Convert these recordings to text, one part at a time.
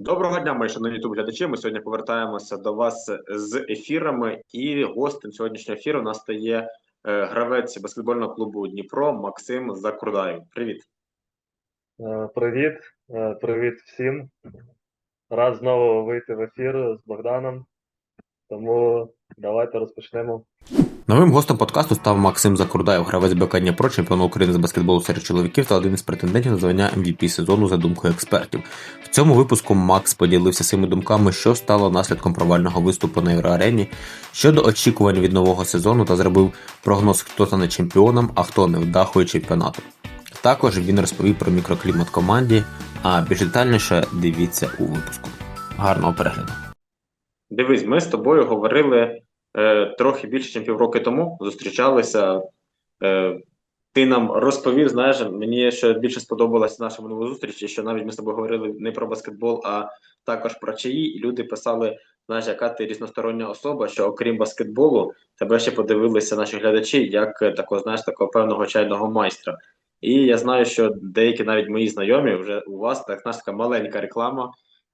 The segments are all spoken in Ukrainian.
Доброго дня, мої шановні ютуб глядачі. Ми сьогодні повертаємося до вас з ефірами. І гостем сьогоднішнього ефіру у нас стає е, гравець баскетбольного клубу Дніпро Максим Закрудаєв. Привіт. Е, Привіт, Е, привіт всім. Рад знову вийти в ефір з Богданом. Тому давайте розпочнемо. Новим гостем подкасту став Максим Закурдаєв, гравець БК Дніпро, чемпіон України з баскетболу серед чоловіків та один із претендентів на звання MVP сезону за думкою експертів. В цьому випуску Макс поділився своїми думками, що стало наслідком провального виступу на Євроарені, щодо очікувань від нового сезону та зробив прогноз, хто стане чемпіоном, а хто не вдахує чемпіонату. Також він розповів про мікроклімат команді, а більш детальніше дивіться у випуску. Гарного перегляду! Дивись, ми з тобою говорили е, трохи більше, ніж півроки тому. Зустрічалися. Е, ти нам розповів, знаєш, мені ще більше сподобалася наша минула зустріч, що навіть ми з тобою говорили не про баскетбол, а також про чаї, і люди писали, знаєш, яка ти різностороння особа, що окрім баскетболу, тебе ще подивилися наші глядачі, як такого, знаєш, такого певного чайного майстра. І я знаю, що деякі навіть мої знайомі вже у вас так знаєш, така маленька реклама.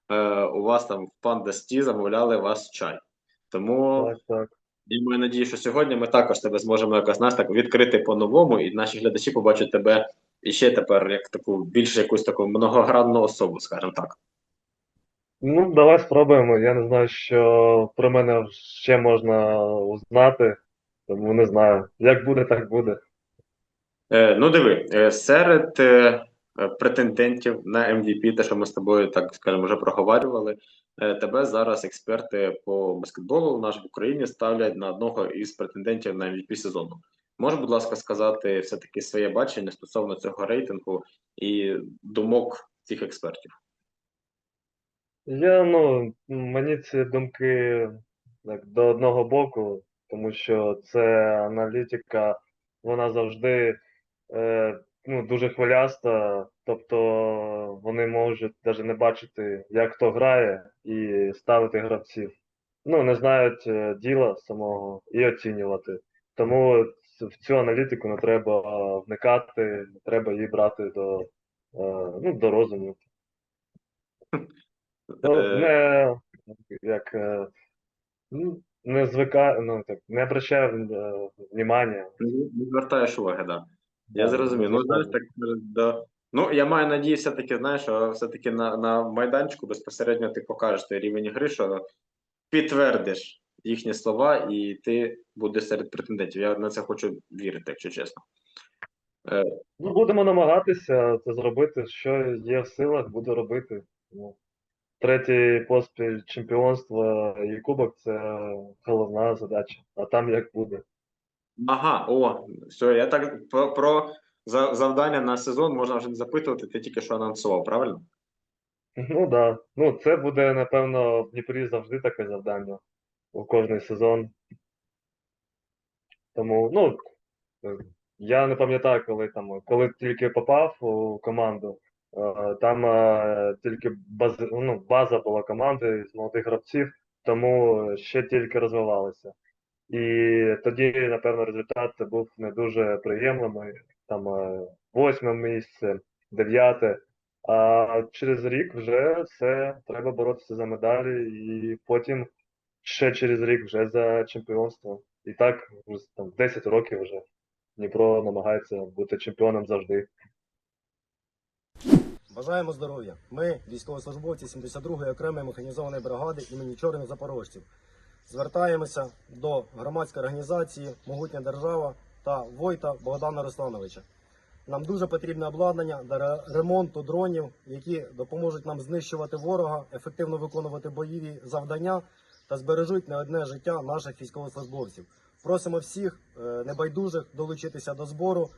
Е, у вас там в Panda Сті замовляли вас чай. Тому Так, так. я маю надію, що сьогодні ми також тебе зможемо якось знаєш, так відкрити по-новому, і наші глядачі побачать тебе іще тепер як таку більш якусь таку многогранну особу, скажімо так. Ну, давай спробуємо. Я не знаю, що про мене ще можна узнати, тому не знаю. Як буде, так буде. Е, ну диви, е, серед е, претендентів на MVP, те, що ми з тобою так скажемо, вже проговорювали, е, тебе зараз експерти по баскетболу у нас в Україні ставлять на одного із претендентів на MVP сезону. Можеш, будь ласка, сказати все-таки своє бачення стосовно цього рейтингу і думок цих експертів? Я, ну, мені ці думки так, до одного боку, тому що це аналітика, вона завжди е, ну, дуже хвиляста, тобто вони можуть навіть не бачити, як хто грає, і ставити гравців. Ну, не знають е, діла самого і оцінювати. Тому в цю аналітику не треба вникати, не треба її брати до, е, ну, до розуму. Ну, Е, не як ну, не звикаю, ну так не обращаю е, внимання. Не звертаєш уваги, да. Я зрозумів. Ну, знаєш, так, е, да. Ну, я маю надію, все-таки, знаєш, що все-таки на, на майданчику безпосередньо ти покажеш той рівень гри, що підтвердиш їхні слова, і ти будеш серед претендентів. Я на це хочу вірити, якщо чесно. Ну, будемо намагатися це зробити. Що є в силах, буду робити. Ну, третій поспіль чемпіонства і кубок це головна задача. А там як буде. Ага, о, все, я так про, про завдання на сезон можна вже не запитувати, ти тільки що анонсував, правильно? Ну да. Ну, це буде, напевно, в Дніпрі завжди таке завдання у кожний сезон. Тому, ну, е, я не пам'ятаю, коли там, коли тільки попав у команду, е, там е, тільки баз, ну, база була команди з молодих гравців, тому ще тільки розвивалися. І тоді, напевно, результат був не дуже приємний. Там е, восьме місце, дев'яте. А через рік вже все, треба боротися за медалі, і потім ще через рік вже за чемпіонство. І так, там 10 років вже Дніпро намагається бути чемпіоном завжди. Бажаємо здоров'я. Ми, військовослужбовці 72-ї окремої механізованої бригади імені Чорних Запорожців, звертаємося до громадської організації Могутня держава та Войта Богдана Руслановича. Нам дуже потрібне обладнання для ремонту дронів, які допоможуть нам знищувати ворога, ефективно виконувати бойові завдання та збережуть не одне життя наших військовослужбовців. Просимо всіх е, небайдужих долучитися до збору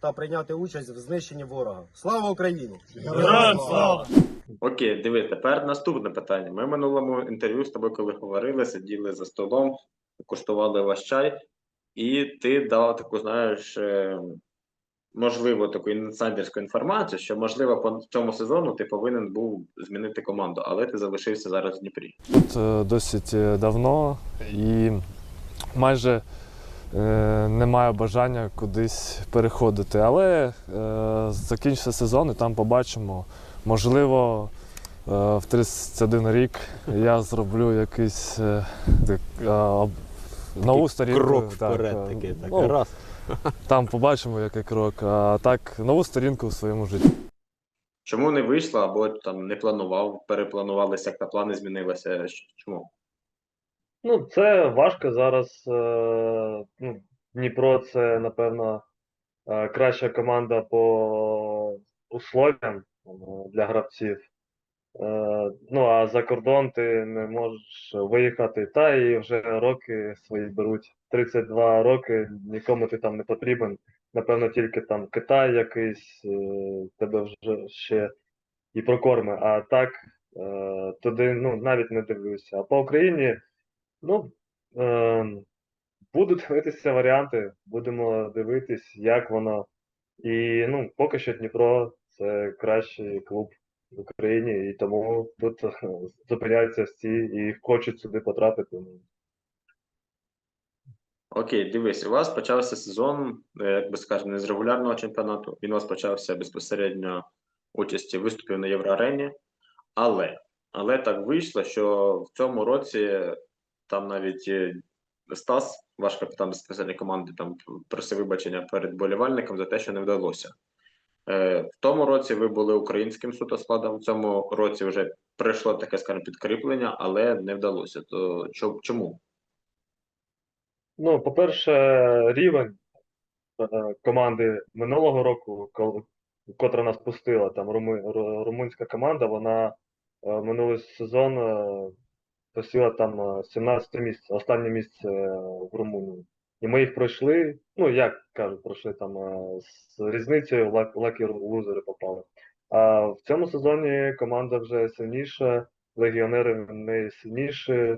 та прийняти участь в знищенні ворога. Слава Україні! Героям слава! Окей, диви, тепер наступне питання. Ми в минулому інтерв'ю з тобою, коли говорили, сиділи за столом, куштували ваш чай, і ти дав таку, знаєш, е, можливо, таку інсайдерську інформацію, що, можливо, по цьому сезону ти повинен був змінити команду, але ти залишився зараз в Дніпрі. Тут е, досить е, давно і майже е, не маю бажання кудись переходити. Але е, закінчиться сезон і там побачимо. Можливо, в 31 рік я зроблю якийсь е, так, е, нову сторінку. Крок вперед е, такий. Так, ну, раз. Там побачимо, який крок. А так, нову сторінку в своєму житті. Чому не вийшло, або там не планував, перепланувалися, як та плани змінилися? Чому? Ну, це важко зараз. е, Ну, Дніпро це, напевно, е, краща команда по условіям е, для гравців. Е, Ну, а за кордон ти не можеш виїхати, та і вже роки свої беруть. 32 роки, нікому ти там не потрібен. Напевно, тільки там Китай якийсь е, тебе вже ще і прокорме. А так, е, туди ну, навіть не дивлюся. А по Україні. Ну, е, буду дивитися варіанти, будемо дивитись, як воно. І ну, поки що Дніпро це кращий клуб в Україні, і тому тут е, зупиняються всі і хочуть сюди потрапити. Окей, дивись, у вас почався сезон, е, як би скажемо, не з регулярного чемпіонату. Він у вас почався безпосередньо участі виступів на Євроарені. Але, але так вийшло, що в цьому році там навіть е, Стас, ваш капітан безпосередньо команди, там просив вибачення перед болівальником за те, що не вдалося. Е, В тому році ви були українським суто складом, в цьому році вже прийшло таке, скажімо, підкріплення, але не вдалося. То чо- чому? Ну, по-перше, рівень е, команди минулого року, котра нас пустила, там румунська команда, вона е, минулий сезон посіла там е, 17 місце, останнє місце в Румунії. І ми їх пройшли, ну як кажуть, пройшли там е, з різницею лакі лузери попали. А в цьому сезоні команда вже сильніша, легіонери в неї сильніші,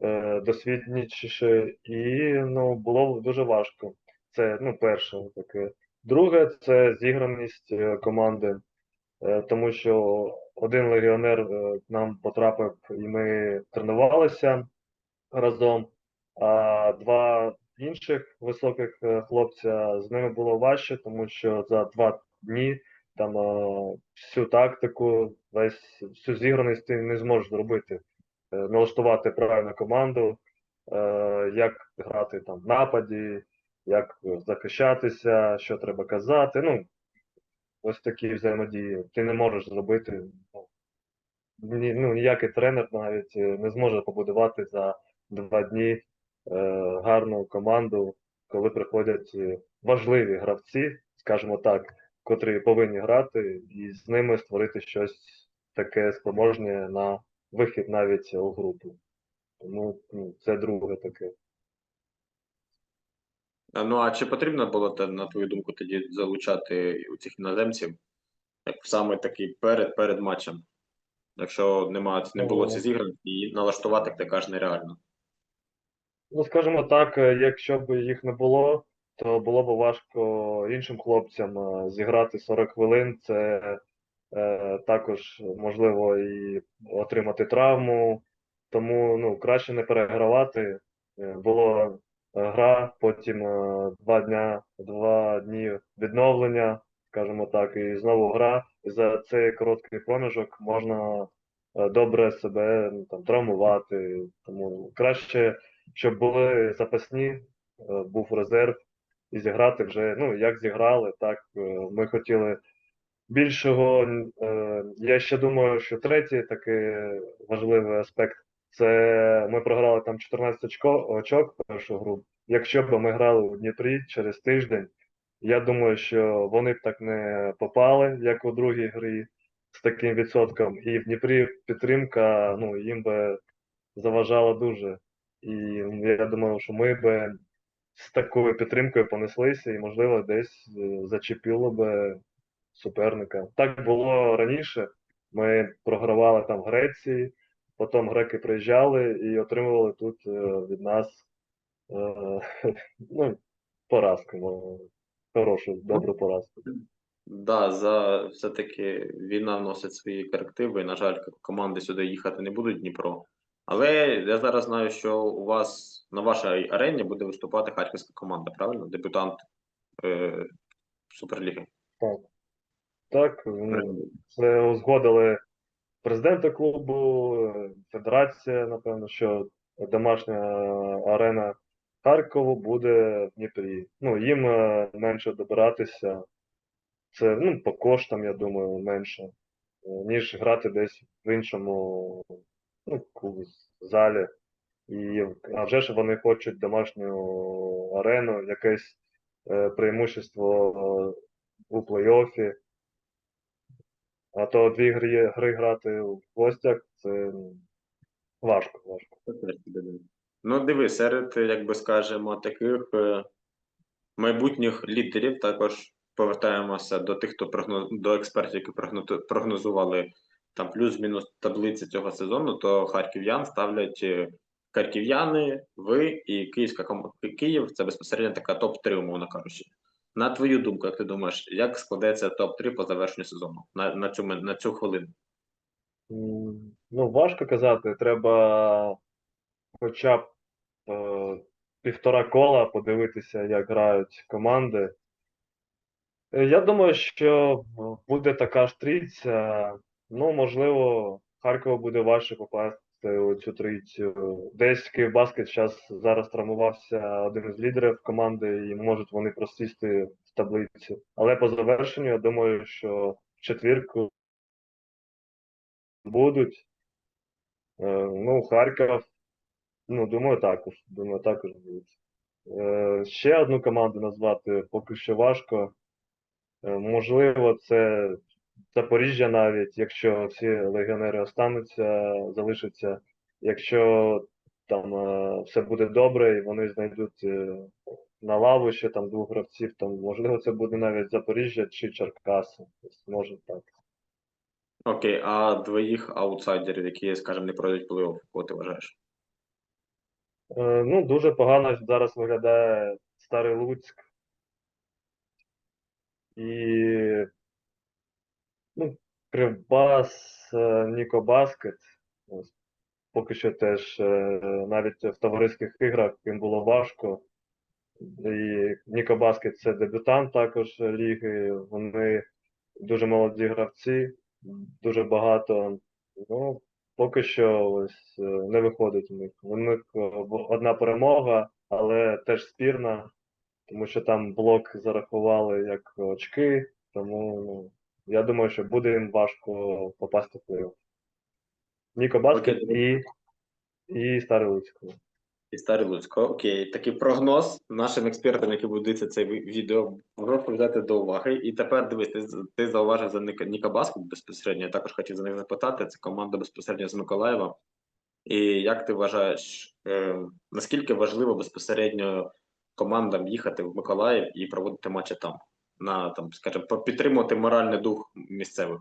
е, досвідніші, і ну, було дуже важко. Це ну, перше таке. Друге, це зіграність е, команди, тому що один легіонер к нам потрапив, і ми тренувалися разом, а два інших високих е, хлопця з ними було важче, тому що за два дні там е, всю тактику, весь всю зіграність ти не зможеш зробити. Е, Налаштувати правильно команду, як грати там в нападі, як захищатися, що треба казати. Ну, ось такі взаємодії. Ти не можеш зробити. Ну, ну, ніякий тренер навіть не зможе побудувати за два дні гарну команду, коли приходять е, важливі гравці, скажімо так, котрі повинні грати, і з ними створити щось таке спроможне на вихід навіть у групу. Тому ну, це друге таке. Ну а чи потрібно було на твою думку тоді залучати у цих іноземців, як саме такий перед перед матчем? Якщо нема, не було це зіграно, і налаштувати, як ти кажеш, нереально. Ну, скажімо так, е, якщо б їх не було, то було б важко іншим хлопцям е, зіграти 40 хвилин. Це е, також можливо і отримати травму. Тому ну, краще не перегравати. Е, Було е, гра, потім е, два дня, два дні відновлення, скажімо так, і знову гра. І за цей короткий проміжок можна е, добре себе ну, там, травмувати. Тому краще щоб були запасні, е, був резерв, і зіграти вже, ну, як зіграли, так е, ми хотіли більшого. Е, Я ще думаю, що третій такий важливий аспект це ми програли там 14 очко, очок першу гру. Якщо б ми грали у Дніпрі через тиждень, я думаю, що вони б так не попали, як у другій грі з таким відсотком. І в Дніпрі підтримка ну, їм би заважала дуже. І я думаю, що ми би з такою підтримкою понеслися і, можливо, десь е, зачепило би суперника. Так було раніше. Ми програвали там в Греції, потім греки приїжджали і отримували тут е, від нас е, ну, поразку, хорошу, добру поразку. Да, за все-таки війна вносить свої корективи, на жаль, команди сюди їхати не будуть Дніпро. Але я зараз знаю, що у вас на вашій арені буде виступати харківська команда, правильно? Дебютант е, Суперліги. Так, так ну, це узгодили президента клубу, федерація, напевно, що домашня арена Харкову буде в Дніпрі. Ну, їм е, менше добиратися. Це ну, по коштам, я думаю, менше, е, ніж грати десь в іншому ну, клубі, залі. І а вже ж вони хочуть домашню арену, якесь е, преимущество е, у плей-оффі. А то дві гри, гри грати в гостях це важко, важко. Ну, диви, серед, як би скажемо, таких е, майбутніх лідерів також повертаємося до тих, хто прогноз... до експертів, які прогно- прогнозували там плюс-мінус таблиці цього сезону, то харків'ян ставлять е, харків'яни, ви і Київська ком... Київ це безпосередньо така топ-3, умовно кажучи. На твою думку, як ти думаєш, як складеться топ-3 по завершенню сезону на, на, цю, на цю хвилину? Ну, важко казати. Треба хоча б е, півтора кола подивитися, як грають команди. Е, Я думаю, що буде така ж трійця. Ну, можливо, Харкову буде важче попасти у цю трійцю. Десь Київбаскет зараз зараз травмувався один із лідерів команди, і можуть вони просісти в таблиці. Але по завершенню, я думаю, що в четвірку будуть. Е, Ну, Харків, ну, думаю, також. Думаю, також будуть. Е, Ще одну команду назвати поки що важко. Е, Можливо, це Запоріжжя навіть, якщо всі легіонери остануться, залишаться. Якщо там е, все буде добре і вони знайдуть е, на лаву ще там двох гравців, там можливо це буде навіть Запоріжжя чи Черкаси. Може так. Окей, а двоїх аутсайдерів, які, скажімо, не пройдуть плей-офф, кого ти вважаєш? Е, Ну, дуже погано зараз виглядає Старий Луцьк. І Кривбас, е, Нікобаскет. Поки що теж е, навіть в товариських іграх їм було важко. І Нікобаскет це дебютант також ліги. Вони дуже молоді гравці, дуже багато. Ну, поки що ось е, не виходить у них. У них одна перемога, але теж спірна, тому що там блок зарахували як очки, тому ну, я думаю, що буде їм важко попасти в плей-офф. Ніко Баскет і, і Старий Луцьк. І Старий Луцько. Окей, такий прогноз нашим експертам, які будуть дивитися це відео, прошу взяти до уваги. І тепер дивись, ти, ти зауважив за Ніка Баскет безпосередньо. Я також хотів за них запитати. Це команда безпосередньо з Миколаєва. І як ти вважаєш, е, наскільки важливо безпосередньо командам їхати в Миколаїв і проводити матчі там? На там, скажімо, підтримувати моральний дух місцевих.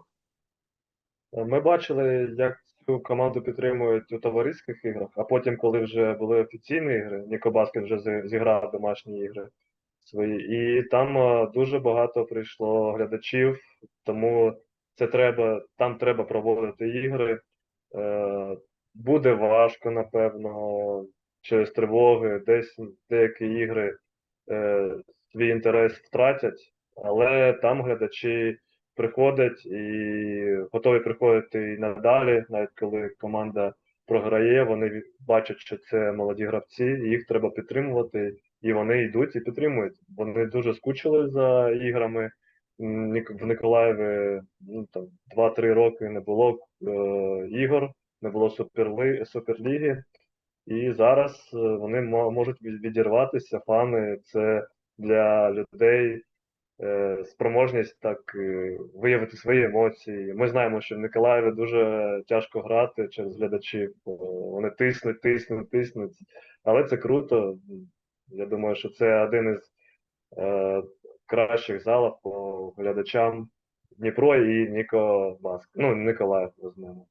Ми бачили, як цю команду підтримують у товариських іграх, а потім, коли вже були офіційні ігри, Ніко Баскет вже зіграв домашні ігри свої, і там дуже багато прийшло глядачів, тому це треба, там треба проводити ігри. Е, Буде важко, напевно, через тривоги, десь деякі ігри е, свій інтерес втратять, але там глядачі приходять і готові приходити і надалі, навіть коли команда програє, вони бачать, що це молоді гравці, і їх треба підтримувати, і вони йдуть і підтримують. Вони дуже скучили за іграми. В Николаєві ну, там, 2-3 роки не було е, ігор, не було суперли, суперліги. І зараз е, вони можуть від- відірватися. Фани це для людей спроможність так е, виявити свої емоції. Ми знаємо, що в Миколаєві дуже тяжко грати через глядачів. Вони тиснуть, тиснуть, тиснуть. Але це круто. Я думаю, що це один із е, кращих залів по глядачам Дніпро і Ніко Баск. Ну, Николаїв візьмемо.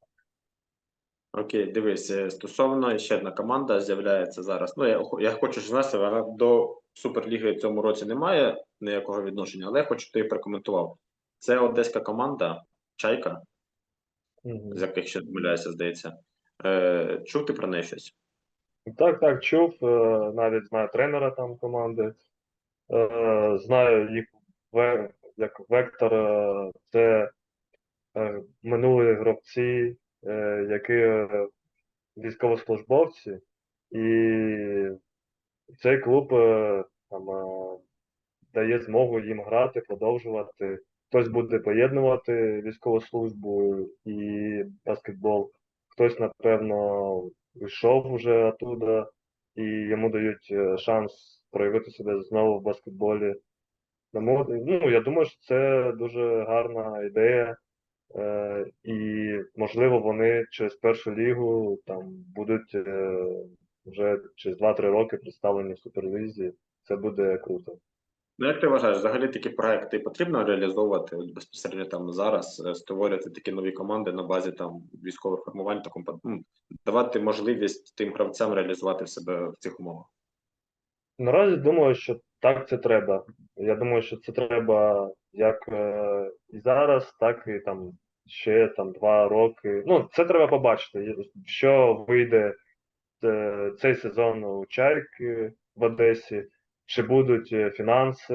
Окей, дивись, е, стосовно ще одна команда з'являється зараз. Ну, я, я хочу знати, вона до Суперліги в цьому році немає ніякого відношення, але я хочу, щоб ти прокоментував. Це одеська команда Чайка, Мгм. з яких ще помиляюся, здається. Е, чув ти про неї щось? Так, так, чув, е, навіть знаю тренера там команди. Е, Знаю їх як вектор, е, це минулі гравці які е, військовослужбовці, і цей клуб е, там е, дає змогу їм грати, продовжувати. Хтось буде поєднувати військову службу і баскетбол, хтось, напевно, вийшов вже оттуда, і йому дають е, шанс проявити себе знову в баскетболі. Тому, ну, я думаю, що це дуже гарна ідея. Е, і, можливо, вони через першу лігу там будуть е, вже через 2-3 роки представлені в суперлізі. Це буде круто. Ну, як ти вважаєш, взагалі такі проекти потрібно реалізовувати от безпосередньо там зараз, е, створювати такі нові команди на базі там військових формувань, та компа- ну, давати можливість тим гравцям реалізувати себе в цих умовах. Наразі думаю, що так це треба. Я думаю, що це треба як е, і зараз, так і там ще там два роки. Ну, це треба побачити, що вийде е, цей сезон у Чайки в Одесі, чи будуть е, фінанси,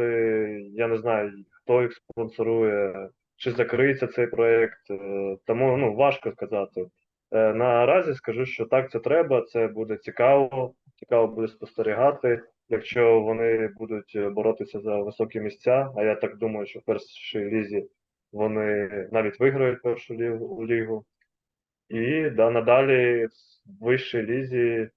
я не знаю, хто їх спонсорує, чи закриється цей проєкт. е, Тому ну, важко сказати. Наразі скажу, що так це треба, це буде цікаво, цікаво буде спостерігати якщо вони будуть е, боротися за високі місця, а я так думаю, що в першій лізі вони навіть виграють першу лігу. І да, надалі в вищій лізі е,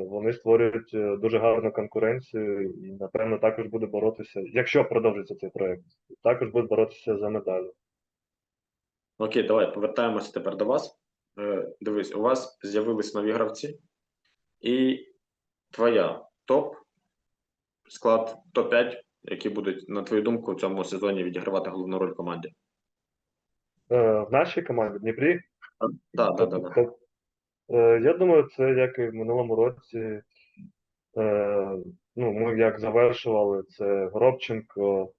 вони створюють е, дуже гарну конкуренцію і, напевно, також буде боротися, якщо продовжиться цей проект, також буде боротися за медалі. Окей, давай повертаємося тепер до вас. Дивись, у вас з'явились нові гравці, і твоя топ склад топ-5, які будуть, на твою думку, в цьому сезоні відігравати головну роль команді. Е, В нашій команді в Дніпрі Так, так, так. Я думаю, це як і в минулому році. Е, Ну, ми як завершували, це Горобченко,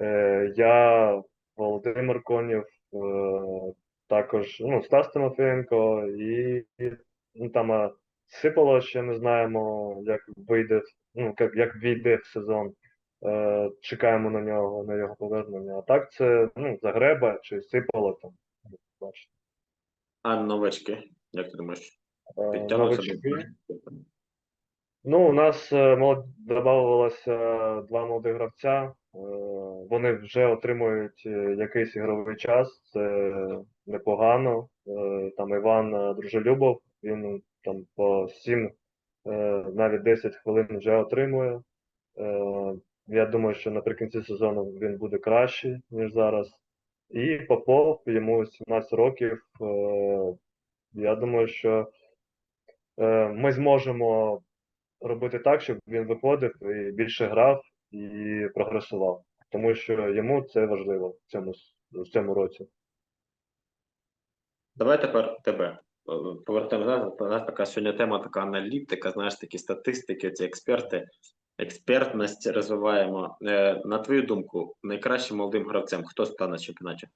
е, я, Володимир Конєв, е, також ну, Стас Тимофієнко і ну, там Сипало ще не знаємо, як вийде, ну, як, як війде в сезон. Е, Чекаємо на нього, на його повернення. А так це ну, Загреба чи Сипало там. бачите. А новачки, як ти думаєш, Е, підтягнуться Ну, у нас е, молод... додавалося два молодих гравця. Е, Вони вже отримують якийсь ігровий час, це непогано. Там Іван Дружелюбов, він там по 7, е, навіть 10 хвилин вже отримує. Е, Я думаю, що наприкінці сезону він буде кращий, ніж зараз. І Попов, йому 17 років. Е, Я думаю, що ми зможемо робити так, щоб він виходив і більше грав і прогресував. Тому що йому це важливо в цьому, в цьому році. Давай тепер тебе. Повертаємо назад. У нас така сьогодні тема, така аналітика, знаєш, такі статистики, ці експерти. Експертність розвиваємо. Е, На твою думку, найкращим молодим гравцем хто стане на чемпіонаті?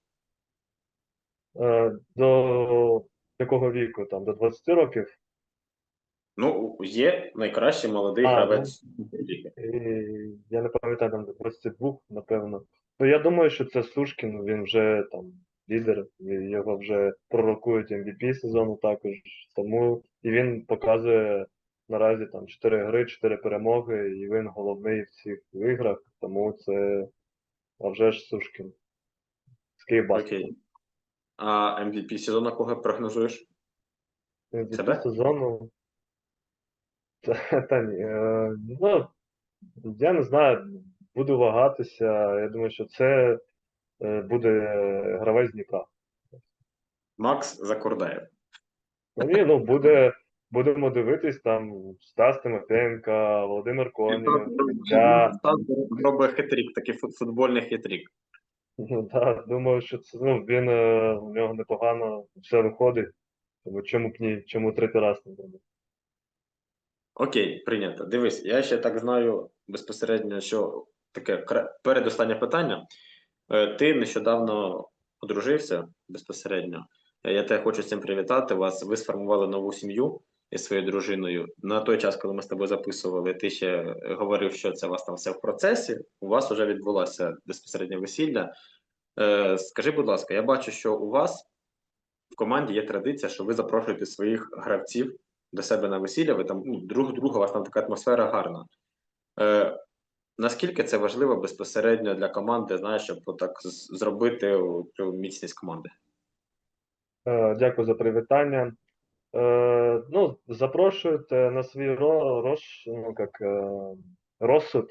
Е, До якого віку? Там, до 20 років. Ну, є найкращий молодий А, гравець ліги. Я не пам'ятаю, там до 22, напевно. Ну, я думаю, що це Сушкін, він вже там лідер, його вже пророкують MVP сезону також. Тому і він показує наразі там 4 гри, 4 перемоги, і він головний в цих іграх, тому це а вже ж Сушкін. З Київбаскету. Окей. А MVP сезону кого прогнозуєш? MVP Себе? сезону. Та, та ні. Е, ну, я не знаю, буду вагатися. Я думаю, що це буде гравець Дніпра. Макс Закордаєв. Ну, ні, ну буде, будемо дивитись там Стас Тимофєнко, Володимир Конєв. Я Робить хитрік, такий футбольний хитрік. ну, да, думаю, що це ну, він е, у нього непогано все виходить. Тому чому б ні, чому третій раз не зробити? Окей, прийнято. Дивись, я ще так знаю безпосередньо, що таке передостаннє питання. Е, Ти нещодавно одружився безпосередньо. Е, Я тебе хочу з цим привітати. Вас ви сформували нову сім'ю із своєю дружиною. На той час, коли ми з тобою записували, ти ще говорив, що це у вас там все в процесі. У вас вже відбулося безпосередньо весілля. Е, Скажи, будь ласка, я бачу, що у вас в команді є традиція, що ви запрошуєте своїх гравців до себе на весілля, ви там ну, друг друга, у вас там така атмосфера гарна. Наскільки це важливо безпосередньо для команди, знаєш, щоб отак з- зробити цю міцність команди? Е, Дякую за привітання. Е, Ну, запрошуйте на свій ро- роз, ну, як, е, розсуд.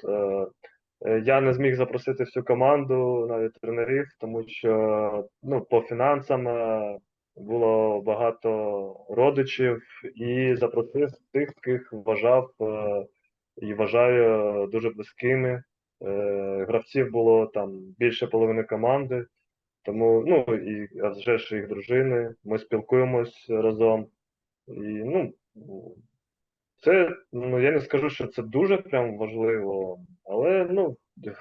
Я не зміг запросити всю команду, навіть тренерів, тому що ну, по фінансам було багато родичів і запросив тих, ких вважав і вважаю дуже близькими. Е, Гравців було там більше половини команди. Тому, ну, і а вже ж їх дружини, ми спілкуємось разом. І, ну, це, ну, я не скажу, що це дуже прям важливо, але, ну,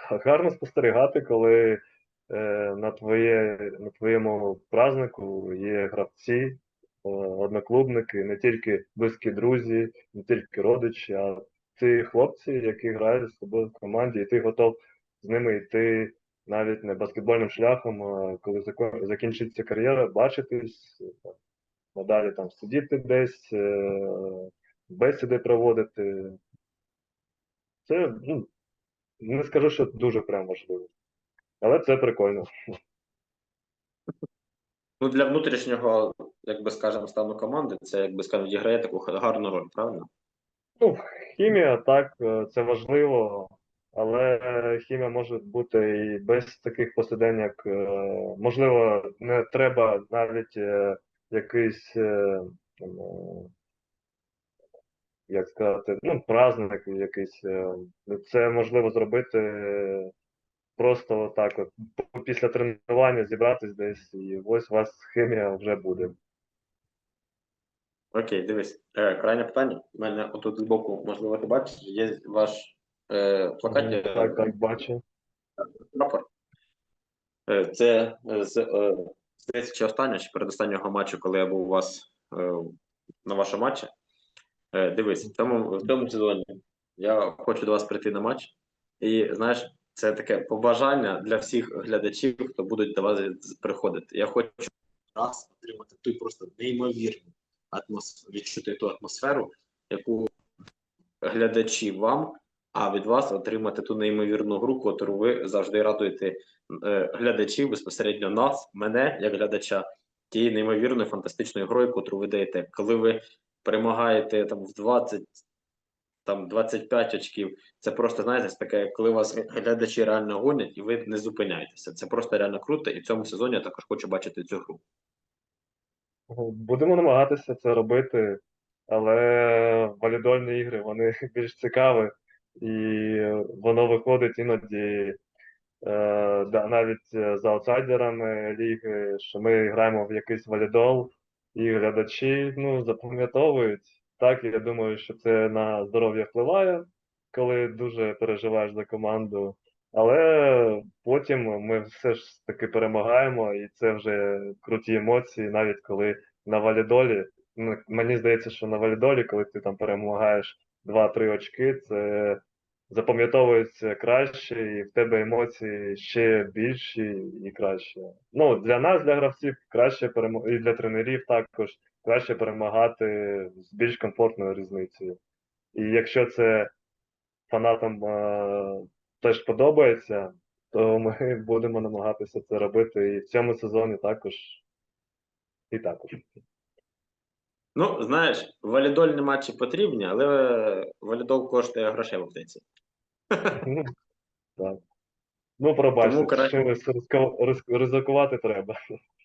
гарно спостерігати, коли е, на твоє, на твоєму празднику є гравці, е, одноклубники, не тільки близькі друзі, не тільки родичі, а ці хлопці, які грають з тобою в команді, і ти готов з ними йти навіть не баскетбольним шляхом, а коли закінчиться кар'єра, бачитись, там, надалі там сидіти десь, е, бесіди проводити. Це, ну, не скажу, що дуже прям важливо. Але це прикольно. Ну, для внутрішнього, як би скажемо, стану команди, це, як би скажемо, відіграє таку гарну роль, правильно? Ну, хімія, так, е, це важливо, але хімія може бути і без таких посиденьок. Е, Можливо, не треба навіть е, якийсь, як сказати, ну, праздник якийсь. Це можливо зробити просто отак от після тренування зібратись десь, і ось у вас хімія вже буде. Окей, дивись. Е, крайнє питання. У мене отут збоку, можливо, ти бачиш, є ваш е, плакат, Так, так, бачу. прапор. Е, Це е, з е, здається, чи останнього, чи передостаннього матчу, коли я був у вас е, на вашому матчі. Е, Дивись, в цьому, в цьому сезоні я хочу до вас прийти на матч. І знаєш, це таке побажання для всіх глядачів, хто будуть до вас приходити. Я хочу раз отримати ту просто неймовірну атмосферу, відчути ту атмосферу, яку глядачі вам, а від вас отримати ту неймовірну гру, котру ви завжди радуєте е, глядачів, безпосередньо нас, мене, як глядача, тією неймовірною фантастичною грою, котру ви даєте. Коли ви перемагаєте там в 20, там 25 очків, це просто, знаєте, таке, коли вас глядачі реально гонять і ви не зупиняєтеся. Це просто реально круто, і в цьому сезоні я також хочу бачити цю гру. Будемо намагатися це робити, але валідольні ігри вони більш цікаві, і воно виходить іноді е, да, навіть е, за аутсайдерами ліги, що ми граємо в якийсь валідол, і глядачі ну, запам'ятовують. Так, я думаю, що це на здоров'я впливає, коли дуже переживаєш за команду. Але потім ми все ж таки перемагаємо, і це вже круті емоції, навіть коли на валідолі. Ну, мені здається, що на валідолі, коли ти там перемагаєш 2-3 очки, це запам'ятовується краще, і в тебе емоції ще більші і краще. Ну, для нас, для гравців, краще перемо... і для тренерів також краще перемагати з більш комфортною різницею. І якщо це фанатам е, теж подобається, то ми будемо намагатися це робити і в цьому сезоні також. І також. Ну, знаєш, валідольні матчі потрібні, але валідол коштує грошей в аптеці. Так. Ну, пробачте, риз- ризикувати треба.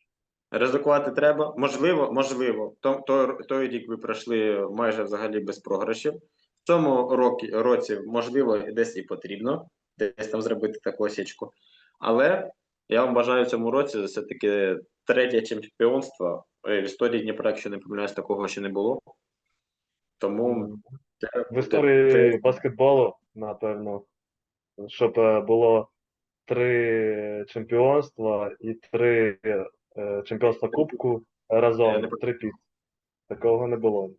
Ризикувати треба. Можливо, можливо. То, то, той рік ви пройшли майже взагалі без програшів. В цьому році можливо, десь і потрібно, десь там зробити таку осічку. Але я вам бажаю в цьому році все-таки третє чемпіонство. Е, В історії Дніпра, якщо не помиляюсь, такого ще не було. Тому В історії баскетболу, напевно, щоб е, було три чемпіонства і три е, чемпіонства Кубку разом, не- три під. Такого не було.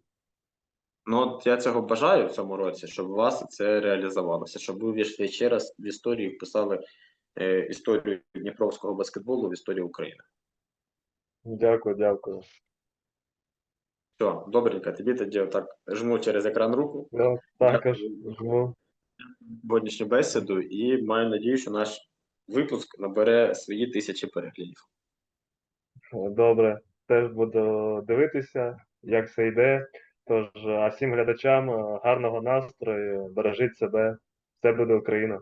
Ну, от я цього бажаю в цьому році, щоб у вас це реалізувалося, щоб ви ввійшли ще раз в історію, вписали е, історію Дніпровського баскетболу в історію України. Дякую, дякую. Все, добренько, тобі тоді так жму через екран руку Я також жму. сьогоднішню бесіду і маю надію, що наш випуск набере свої тисячі переглядів. Добре, теж буду дивитися, як це йде. Тож, а всім глядачам е, гарного настрою, бережіть себе, все буде Україна.